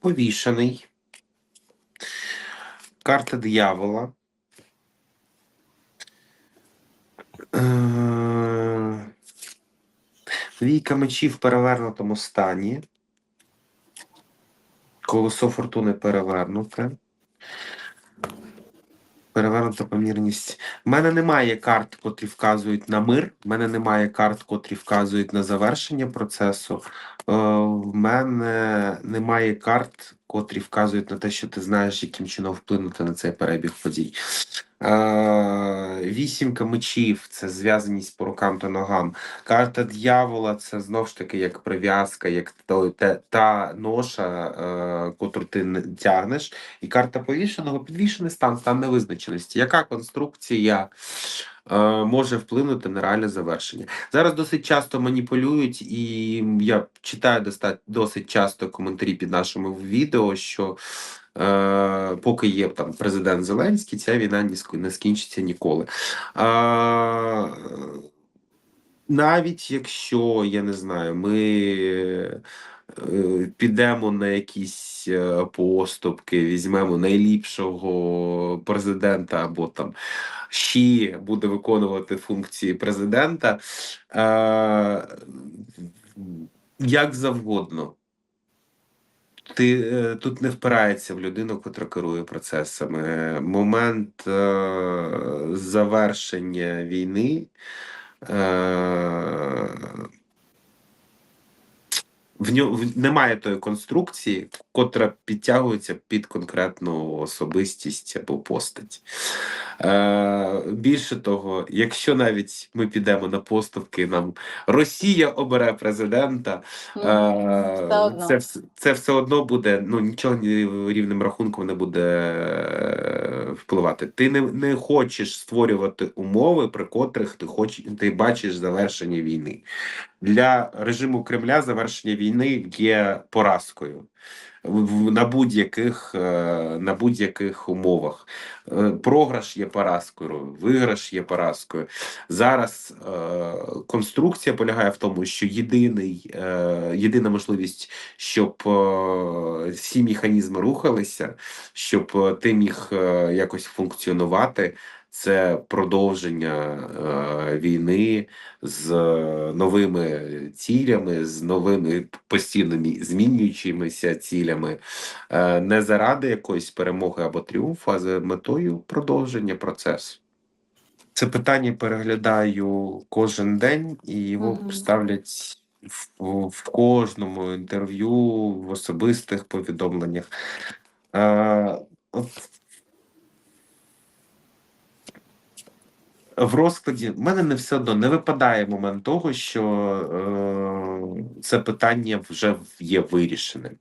Повішений. Карта диявола. Війка Двійка мечів в перевернутому стані. Колесо фортуни перевернуте. Перевернута помірність. У мене немає карт, котрі вказують на мир. У мене немає карт, котрі вказують на завершення процесу. Е, в мене немає карт, котрі вказують на те, що ти знаєш, яким чином вплинути на цей перебіг подій. Вісімка мечів це зв'язаність по рукам та ногам. Карта дьявола це знов ж таки як прив'язка, як те, та ноша, е, котру ти тягнеш. І карта повішеного підвішений стан, стан невизначеності. Яка конструкція може вплинути на реальне завершення? Зараз досить часто маніпулюють, і я читаю досить часто коментарі під нашими відео, що е, поки є там президент Зеленський, ця війна не скінчиться ніколи. Е, навіть якщо я не знаю, ми е, підемо на якісь е, поступки, візьмемо найліпшого президента або там ще буде виконувати функції президента, е, як завгодно. Ти тут не впирається в людину, котра керує процесами. Момент е, завершення війни. Е, в нього в- немає тої конструкції, котра підтягується під конкретну особистість або постать. Е, більше того, якщо навіть ми підемо на поступки, нам Росія обере президента, е, Все це, це все одно буде, ну нічого рівним рахунком не буде е, впливати. Ти не, не хочеш створювати умови, при котрих ти хоч, ти бачиш завершення війни. Для режиму Кремля завершення війни є поразкою на будь-яких е, на будь-яких умовах. Е, Програш є поразкою, виграш є поразкою. Зараз е, конструкція полягає в тому, що єдиний, єдина можливість, щоб всі механізми рухалися, щоб ти міг якось функціонувати. Це продовження е, війни з е, новими цілями, з новими постійно змінюючимися цілями, е, не заради якоїсь перемоги або тріумфу, а за метою продовження процесу. Це питання переглядаю кожен день, і його Мгм. ставлять в, в кожному інтерв'ю, в особистих повідомленнях. Е, от в розкладі в мене не все одно не випадає момент того, що е, це питання вже є вирішеним.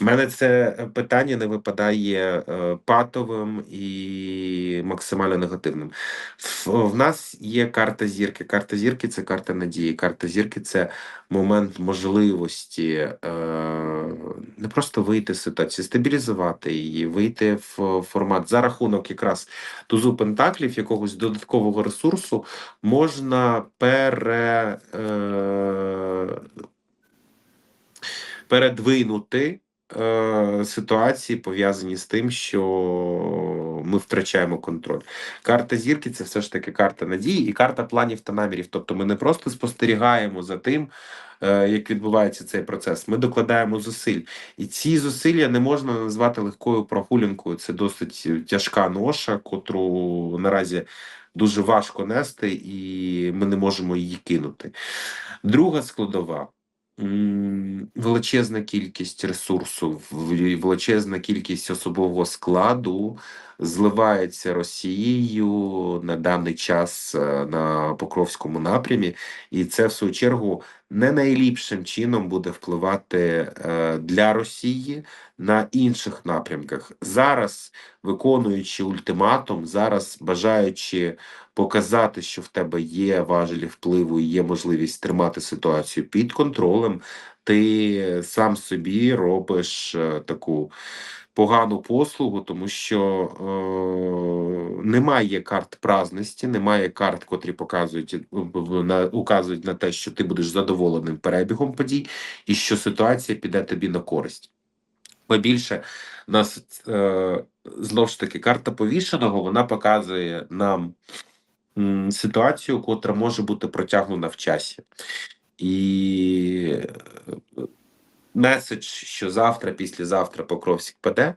У мене це питання не випадає е, патовим і максимально негативним. В, в нас є карта зірки. Карта зірки це карта надії. Карта зірки це момент можливості е, не просто вийти з ситуації, стабілізувати її, вийти в формат за рахунок якраз тузу пентаклів, якогось додаткового ресурсу можна пере, е, передвинути е, ситуації, пов'язані з тим, що ми втрачаємо контроль. Карта зірки це все ж таки карта надії і карта планів та намірів. Тобто ми не просто спостерігаємо за тим, як відбувається цей процес. Ми докладаємо зусиль. І ці зусилля не можна назвати легкою прогулянкою. Це досить тяжка ноша, котру наразі дуже важко нести, і ми не можемо її кинути. Друга складова. Величезна кількість ресурсу, величезна кількість особового складу зливається Росією на даний час е, на Покровському напрямі, і це в свою чергу не найліпшим чином буде впливати е, для Росії на інших напрямках. Зараз, виконуючи ультиматум, зараз бажаючи показати, що в тебе є важелі впливу і є можливість тримати ситуацію під контролем, ти сам собі робиш е, таку погану послугу, тому що е, немає карт праздності, немає карт, котрі показують на указують на те, що ти будеш задоволеним перебігом подій, і що ситуація піде тобі на користь. Бо більше нас е, знову ж таки карта повішеного вона показує нам м, ситуацію, котра може бути протягнена в часі. І меседж, що завтра, післязавтра Покровськ паде,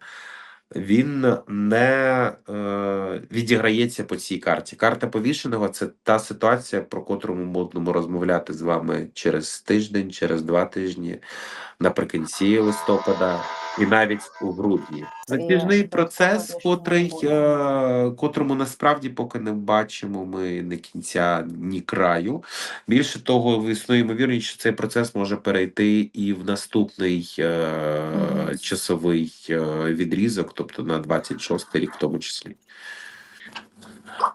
він не е, відіграється по цій карті. Карта повішеного це та ситуація, про котру ми будемо розмовляти з вами через тиждень, через два тижні, наприкінці листопада і навіть у грудні. Затяжний процес, котрий, е, котрому насправді поки не бачимо ми ні кінця, ні краю. Більше того, існує ймовірність, що цей процес може перейти і в наступний е, часовий е, відрізок, тобто на 26 рік в тому числі.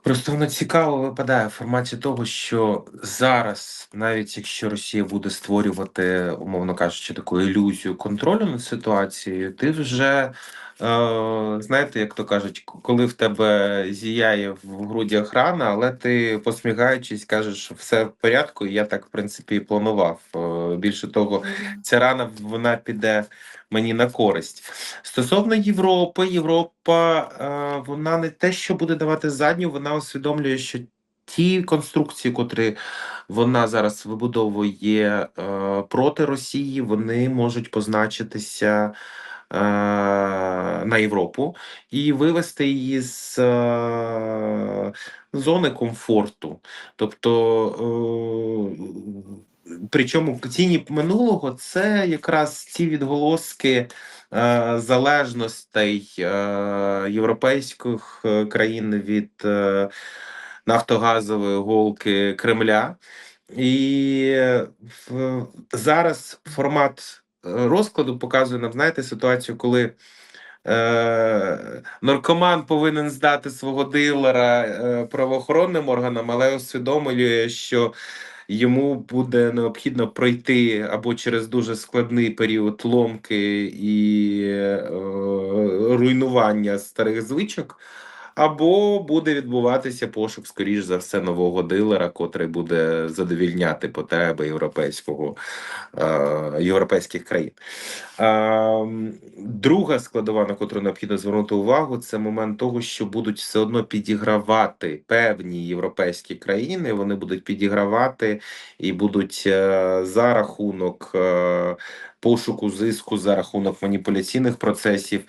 Просто воно цікаво випадає в форматі того, що зараз, навіть якщо Росія буде створювати, умовно кажучи, таку ілюзію контролю над ситуацією, ти вже знаєте, як то кажуть, коли в тебе зіяє в грудях рана, але ти посміхаючись, кажеш, що все в порядку, і я так в принципі і планував. Е, більше того, ця рана вона піде мені на користь. Стосовно Європи, Європа е, вона не те, що буде давати задню, вона усвідомлює, що ті конструкції, котрі вона зараз вибудовує е, проти Росії, вони можуть позначитися. Е, На Європу і вивести її з е, зони комфорту. Тобто, е, причому тіні минулого це якраз ці відголоски залежностей європейських країн від нафтогазової голки Кремля. І зараз формат розкладу показує нам, знаєте, ситуацію, коли е, наркоман повинен здати свого дилера е, правоохоронним органам, але усвідомлює, що йому буде необхідно пройти або через дуже складний період ломки і е, руйнування старих звичок, або буде відбуватися пошук, скоріш за все, нового дилера, котрий буде задовільняти потреби європейського е, європейських країн. Е, друга складова, на котру необхідно звернути увагу, це момент того, що будуть все одно підігравати певні європейські країни. Вони будуть підігравати і будуть е, за рахунок е, пошуку зиску, за рахунок маніпуляційних процесів.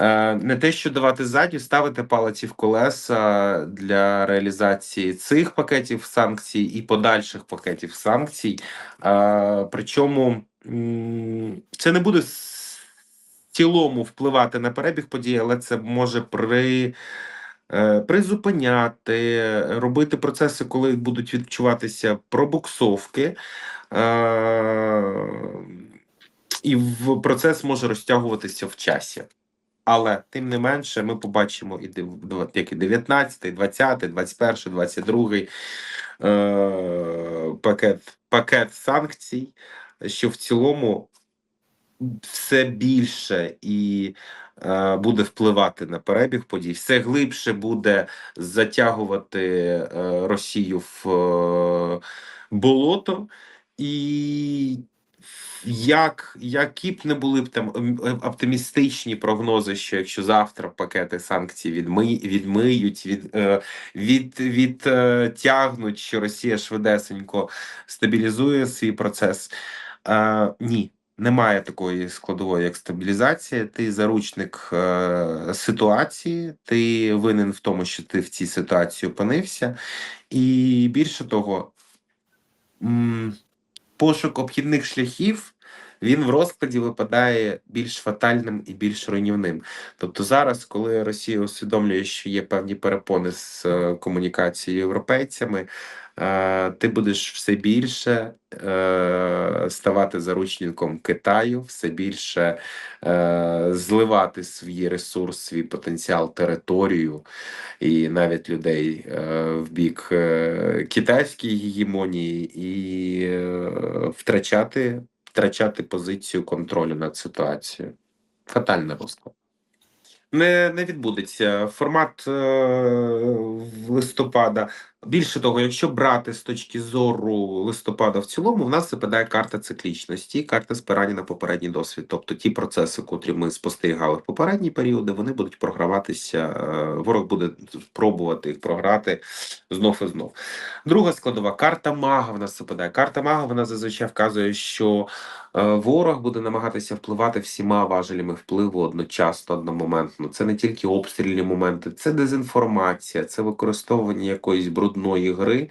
Е, Не те, що давати ззаді, ставити палиці в колеса для реалізації цих пакетів санкцій і подальших пакетів санкцій. Е, Причому це не буде в цілому впливати на перебіг подій, але це може при. е, Призупиняти, робити процеси, коли будуть відчуватися пробуксовки, і процес може розтягуватися в часі. Але тим не менше, ми побачимо і дев- дв- як і 19, 20, 21, 22 е, пакет, пакет санкцій, що в цілому все більше і е, буде впливати на перебіг подій, все глибше буде затягувати е, Росію в е, болото. І як, які б не були б там ем, е, оптимістичні прогнози, що якщо завтра пакети санкцій відми, відмиють, від, е, від, відтягнуть, що Росія швидесенько стабілізує свій процес. Е, ні, немає такої складової, як стабілізація. Ти заручник е, ситуації, ти винен в тому, що ти в цій ситуації опинився, і більше того. Пошук обхідних шляхів він в розкладі випадає більш фатальним і більш руйнівним. Тобто зараз, коли Росія усвідомлює, що є певні перепони з е, комунікацією європейцями, е, ти будеш все більше е, ставати заручником Китаю, все більше зливати свій ресурс, свій потенціал, територію і навіть людей в бік китайської гегемонії і втрачати, втрачати позицію контролю над ситуацією. Фатальний розклад. Не, не відбудеться. Формат е, листопада Більше того, якщо брати з точки зору листопада в цілому, в нас випадає карта циклічності, карта спирання на попередній досвід. Тобто ті процеси, котрі ми спостерігали в попередні періоди, вони будуть програватися. е, Ворог буде пробувати їх програти знов і знов. Друга складова карта мага в нас випадає. Карта мага вона зазвичай вказує, що е, ворог буде намагатися впливати всіма важелями впливу одночасно, одномоментно. Це не тільки обстрільні моменти, це дезінформація, це використовування якоїсь брудної гри,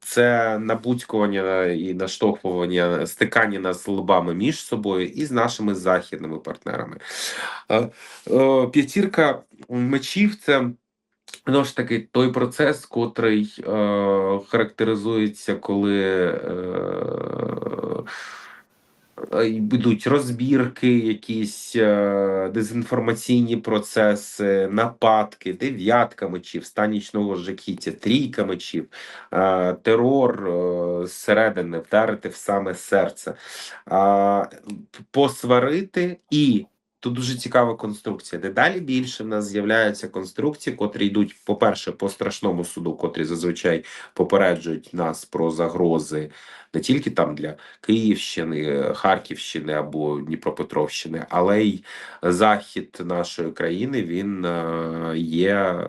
це набудькування і наштовхування, стикання нас лбами між собою і з нашими західними партнерами. Е, е, П'ятірка мечів це. Знову ж таки, той процес, котрий е, характеризується, коли е, йдуть розбірки, якісь е, дезінформаційні процеси, нападки, дев'ятка мечів, станічного жахіття, трійка мечів, е, терор е, зсередини, вдарити в саме серце, е, посварити і. Тут дуже цікава конструкція. Дедалі більше в нас з'являються конструкції, котрі йдуть, по-перше, по страшному суду, котрі зазвичай попереджують нас про загрози не тільки там для Київщини, Харківщини або Дніпропетровщини, але й захід нашої країни він е, є е,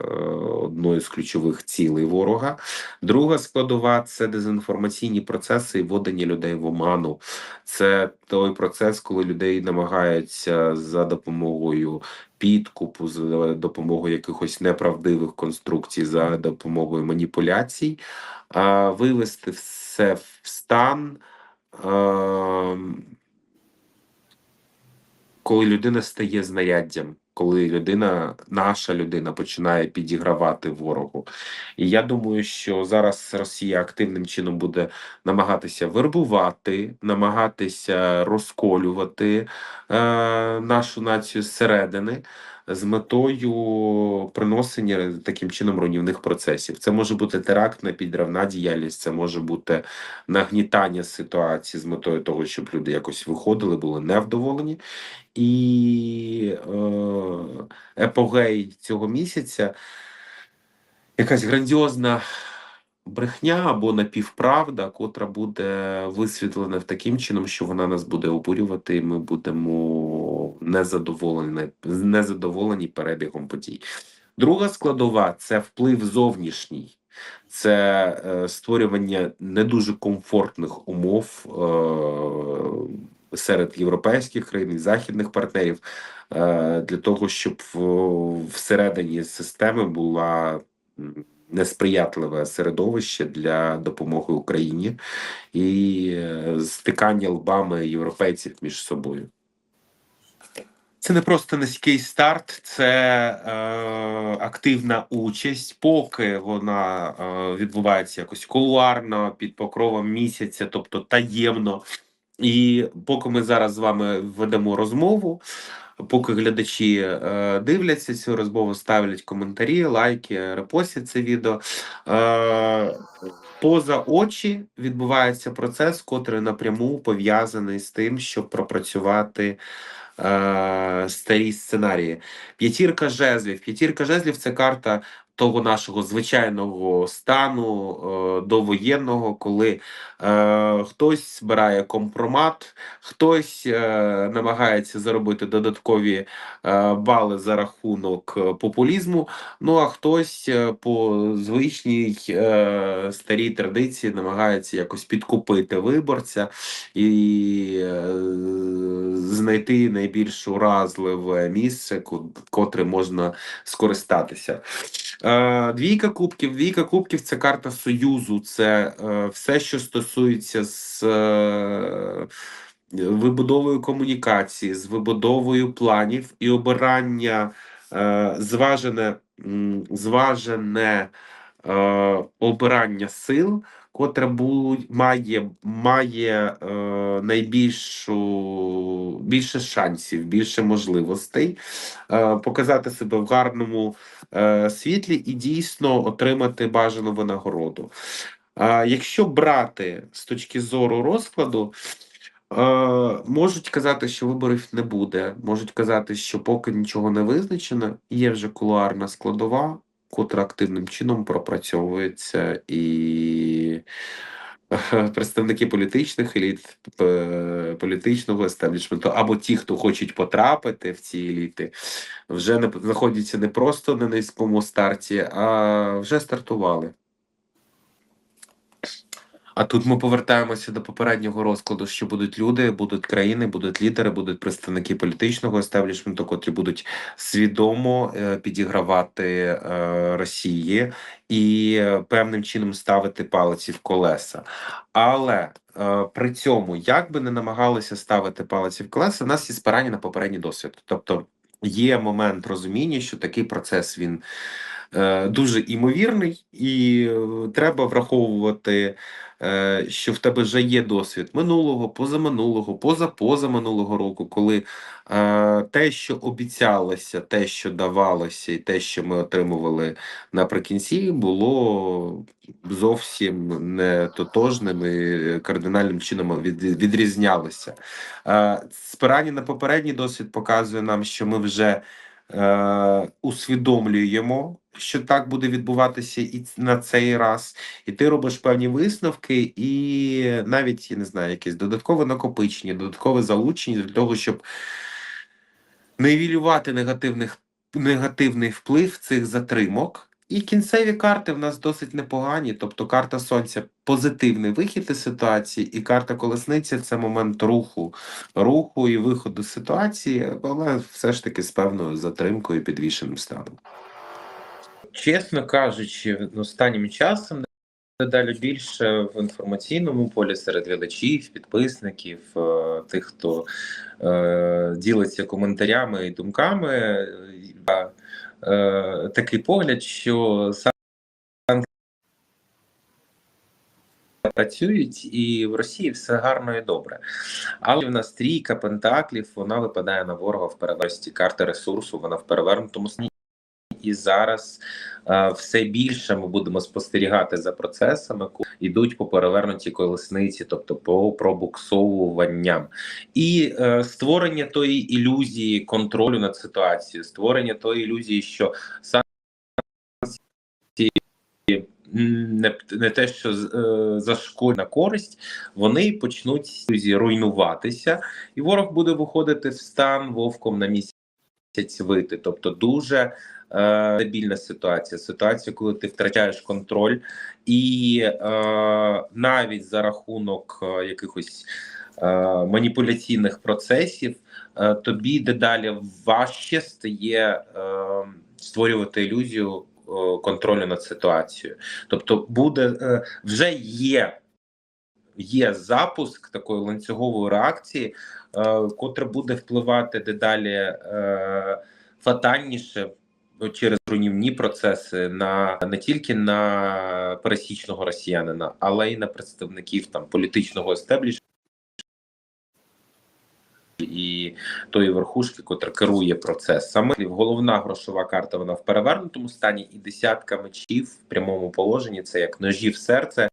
одною з ключових цілей ворога. Друга складова це дезінформаційні процеси і вводення людей в оману. Це той процес, коли людей намагаються за допомогою підкупу, за допомогою якихось неправдивих конструкцій, за допомогою маніпуляцій, а, вивести все в стан, а, коли людина стає знаряддям. Коли людина, наша людина, починає підігравати ворогу, і я думаю, що зараз Росія активним чином буде намагатися вербувати, намагатися розколювати е, нашу націю зсередини з метою приносення таким чином руйнівних процесів. Це може бути терактна підривна діяльність, це може бути нагнітання ситуації з метою того, щоб люди якось виходили, були невдоволені. І е, епогей цього місяця якась грандіозна брехня або напівправда, котра буде висвітлена в таким чином, що вона нас буде обурювати, і ми будемо незадоволені, незадоволені перебігом подій. Друга складова це вплив зовнішній. Це е, створювання не дуже комфортних умов е, серед європейських країн і західних партнерів е, для того, щоб в, всередині системи була несприятливе середовище для допомоги Україні і е, стикання лбами європейців між собою. Це не просто низький старт, це е, активна участь, поки вона е, відбувається якось кулуарно під покровом місяця, тобто таємно. І поки ми зараз з вами ведемо розмову, поки глядачі е, дивляться цю розмову, ставлять коментарі, лайки, репостять це відео. Е, поза очі відбувається процес, котрий напряму пов'язаний з тим, щоб пропрацювати е, старі сценарії. П'ятірка жезлів. П'ятірка жезлів це карта того нашого звичайного стану е, довоєнного, коли е, хтось збирає компромат, хтось е, намагається заробити додаткові бали за рахунок популізму. Ну а хтось по звичній старій традиції намагається якось підкупити виборця і знайти найбільш уразливе місце, ко- котре можна скористатися. Е, Двійка кубків. Двійка кубків це карта союзу. Це е, все, що стосується з е, вибудовою комунікації, з вибудовою планів і обирання зважене, зважене обирання сил, котре бу- має, має е, найбільшу більше шансів, більше можливостей е, показати себе в гарному е, світлі і дійсно отримати бажану винагороду. А якщо брати з точки зору розкладу, е, можуть казати, що виборів не буде, можуть казати, що поки нічого не визначено, є вже кулуарна складова, котра активним чином пропрацьовується і. е, Представники політичних еліт, політичного естеблішменту, або ті, хто хочуть потрапити в ці еліти, вже не знаходяться не просто на низькому старті, а вже стартували. А тут ми повертаємося до попереднього розкладу, що будуть люди, будуть країни, будуть лідери, будуть представники політичного естеблішменту, котрі будуть свідомо е, підігравати е, Росії і е, певним чином ставити палиці в колеса. Але при цьому, як би не намагалися ставити палиці в колеса, у нас є спирання на попередній досвід. Тобто є момент розуміння, що такий процес він дуже імовірний, і е, треба враховувати, е, що в тебе вже є досвід минулого, позаминулого, позапозаминулого року, коли е, те, що обіцялося, те, що давалося, і те, що ми отримували наприкінці, було зовсім не тотожним і кардинальним чином відрізнялося. Е, спирання на попередній досвід показує нам, що ми вже е, усвідомлюємо, що так буде відбуватися і на цей раз, і ти робиш певні висновки, і навіть я не знаю, якесь додаткове накопичення, додаткове залучення для того, щоб нивілювати негативних негативний вплив цих затримок. І кінцеві карти в нас досить непогані. Тобто карта сонця позитивний вихід із ситуації, і карта колесниця це момент руху, руху і виходу з ситуації, але все ж таки з певною затримкою і підвішеним станом. Чесно кажучи, останнім часом дедалі більше в інформаційному полі серед глядачів, підписників, е, тих, хто е, ділиться коментарями і думками, е, е, такий погляд, що санкції працюють, і в Росії все гарно і добре. Але в нас трійка пентаклів, вона випадає на ворога в переверсті карти ресурсу, вона в перевернутому стані. І зараз е, все більше ми будемо спостерігати за процесами, йдуть по перевернутій колесниці, тобто по пробуксовуванням, і е, створення тої ілюзії контролю над ситуацією, створення тої ілюзії, що санкції не, не те, що е, зашкодять на користь, вони почнуть руйнуватися, і ворог буде виходити в стан вовком на місяць вити, тобто дуже стабільна ситуація. Ситуація, коли ти втрачаєш контроль, і е, навіть за рахунок е, якихось е, маніпуляційних процесів, е, тобі дедалі важче стає е, створювати ілюзію е, контролю над ситуацією. Тобто, буде е, вже є. Є запуск такої ланцюгової реакції, е, котра буде впливати дедалі е, фатальніше через руйнівні процеси на не тільки на пересічного росіянина, але й на представників там політичного естеблішменту і тої верхушки, котра керує процесами. Головна грошова карта вона в перевернутому стані, і десятка мечів в прямому положенні це як ножі в серце.